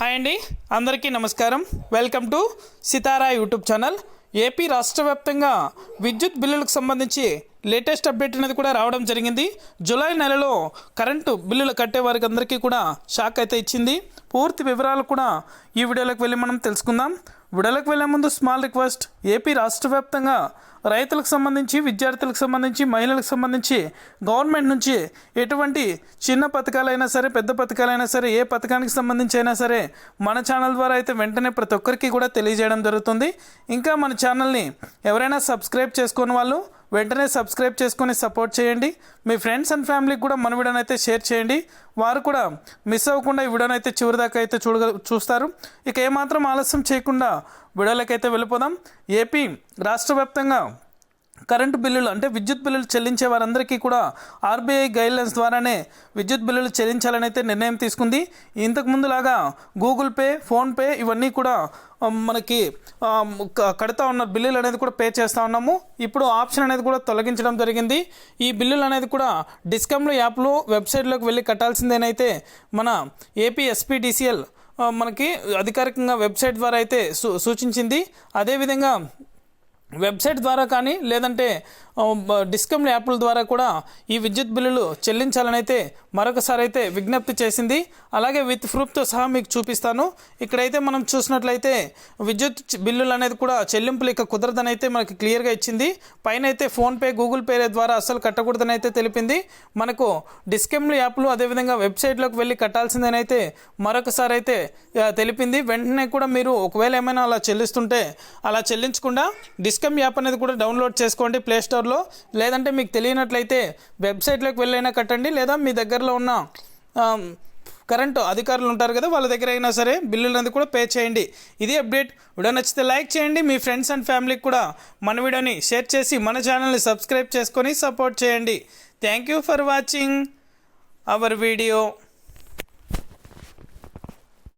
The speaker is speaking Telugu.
హాయ్ అండి. అందరికీ నమస్కారం. Welcome to Sitara YouTube channel. AP రాష్ట్ర వ్యాప్తంగా విద్యుత్ బిల్లులకు సంబంధించి లేటెస్ట్ అప్డేట్ అనేది కూడా రావడం జరిగింది. జూలై నెలలో కరెంటు బిల్లులు కట్టే వారికి అందరికీ కూడా షాక్ అయితే ఇచ్చింది. పూర్తి వివరాలు కూడా ఈ వీడియోలోకి వెళ్ళి మనం తెలుసుకుందాం. వీడియోలోకి వెళ్ళే ముందు స్మాల్ రిక్వెస్ట్. ఏపీ రాష్ట్ర వ్యాప్తంగా రైతులకు సంబంధించి విద్యార్థులకు సంబంధించి మహిళలకు సంబంధించి గవర్నమెంట్ నుంచి ఎటువంటి చిన్న పథకాలైనా సరే పెద్ద పథకాలైనా సరే ఏ పథకానికి సంబంధించి అయినా సరే మన ఛానల్ ద్వారా అయితే వెంటనే ప్రతి ఒక్కరికి కూడా తెలియజేయడం జరుగుతుంది. ఇంకా మన ఛానల్ని ఎవరైనా సబ్స్క్రైబ్ చేసుకుని వాళ్ళు వెంటనే సబ్స్క్రైబ్ చేసుకొని సపోర్ట్ చేయండి. మీ ఫ్రెండ్స్ అండ్ ఫ్యామిలీకి కూడా మన వీడియోని అయితే షేర్ చేయండి. వారు కూడా మిస్ అవ్వకుండా ఈ వీడియోని అయితే చివరిదాకా అయితే చూడగ చూస్తారు. ఇక ఏమాత్రం ఆలస్యం చేయకుండా వీడియోలకైతే వెళ్ళిపోదాం. ఏపీ రాష్ట్ర వ్యాప్తంగా కరెంటు బిల్లులు అంటే విద్యుత్ బిల్లులు చెల్లించే వారందరికీ కూడా ఆర్బీఐ గైడ్లైన్స్ ద్వారానే విద్యుత్ బిల్లులు చెల్లించాలని అయితే నిర్ణయం తీసుకుంది. ఇంతకు ముందులాగా గూగుల్ పే ఫోన్పే ఇవన్నీ కూడా మనకి కడతా ఉన్న బిల్లులు అనేది కూడా పే చేస్తూ ఉన్నాము. ఇప్పుడు ఆప్షన్ అనేది కూడా తొలగించడం జరిగింది. ఈ బిల్లులు అనేది కూడా డిస్కమ్లో యాప్లో వెబ్సైట్లోకి వెళ్ళి కట్టాల్సిందేనైతే మన ఏపీ ఎస్పీడీసీఎల్ మనకి అధికారికంగా వెబ్సైట్ ద్వారా అయితే సూ సూచించింది. అదేవిధంగా వెబ్సైట్ ద్వారా కానీ లేదంటే డిస్కమ్ల డిస్కమ్ యాప్ల ద్వారా కూడా ఈ విద్యుత్ బిల్లులు చెల్లించాలనైతే మరొకసారి అయితే విజ్ఞప్తి చేసింది. అలాగే విత్ ప్రూఫ్తో సహా మీకు చూపిస్తాను. ఇక్కడైతే మనం చూసినట్లయితే విద్యుత్ బిల్లులు అనేది కూడా చెల్లింపులు ఇక కుదరదని అయితే మనకి క్లియర్గా ఇచ్చింది. పైన అయితే ఫోన్పే గూగుల్ పే ద్వారా అసలు కట్టకూడదని అయితే తెలిపింది. మనకు డిస్కమ్లు యాప్లు అదేవిధంగా వెబ్సైట్లోకి వెళ్ళి కట్టాల్సిందని అయితే మరొకసారి అయితే తెలిపింది. వెంటనే కూడా మీరు ఒకవేళ ఏమైనా అలా చెల్లిస్తుంటే అలా చెల్లించకుండా డిస్ డిస్కమ్ యాప్ అనేది కూడా డౌన్లోడ్ చేసుకోండి ప్లే స్టోర్లో. లేదంటే మీకు తెలియనట్లయితే వెబ్సైట్లోకి వెళ్ళైనా కట్టండి. లేదా మీ దగ్గరలో ఉన్న కరెంటు అధికారులు ఉంటారు కదా వాళ్ళ దగ్గర అయినా సరే బిల్లులు కూడా పే చేయండి. ఇది అప్డేట్. వీడియో నచ్చితే లైక్ చేయండి. మీ ఫ్రెండ్స్ అండ్ ఫ్యామిలీకి కూడా మన వీడియోని షేర్ చేసి మన ఛానల్ని సబ్స్క్రైబ్ చేసుకొని సపోర్ట్ చేయండి. Thank you for watching our video.